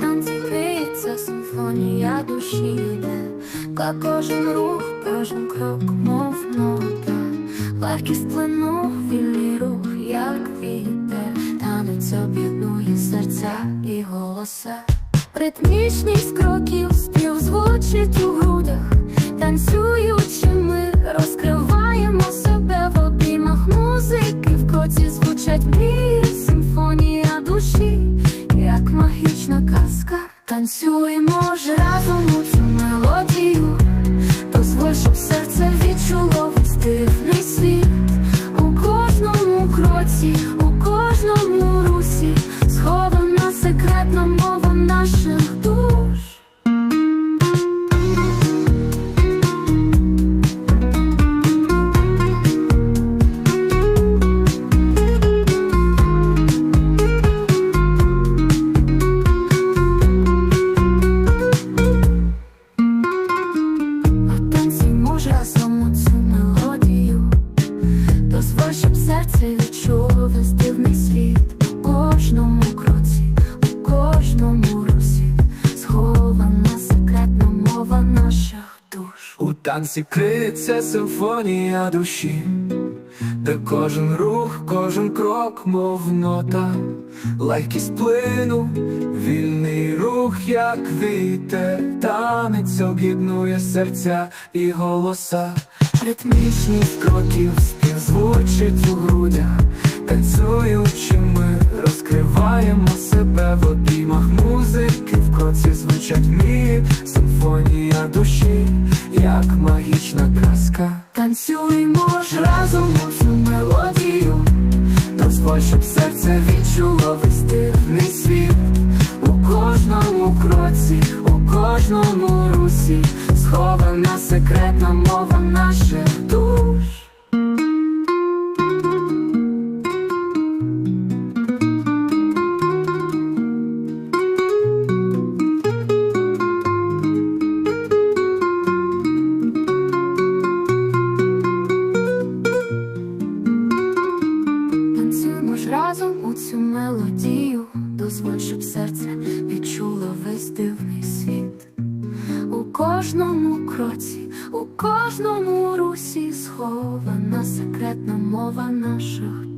Танці криється симфонія душі йде, кожен рух, кожен крок, мов нота, легкість плину, вільний рух, як вітер, танець об'єднує серця і голоса. Ритмічність кроків, секретна мова наших душ. Танці криється симфонія душі, де кожен рух, кожен крок, мов нота, легкість плину, вільний рух, як вітер, танець об'єднує серця і голоса, ритмічність кроків співзвучить у грудях, танцюючи ми розкриваємо себе в обіймах. Музики, в кроці звучать мрії, симфонія душі, як магічна казка. Танцюємо ж разом у цю мелодію Дозволь, щоб серце відчуло весь світ У кожному кроці, у кожному русі Схована секретна мова наших дозволь, щоб серце відчуло весь дивний світ. У кожному кроці, у кожному русі схована секретна мова наших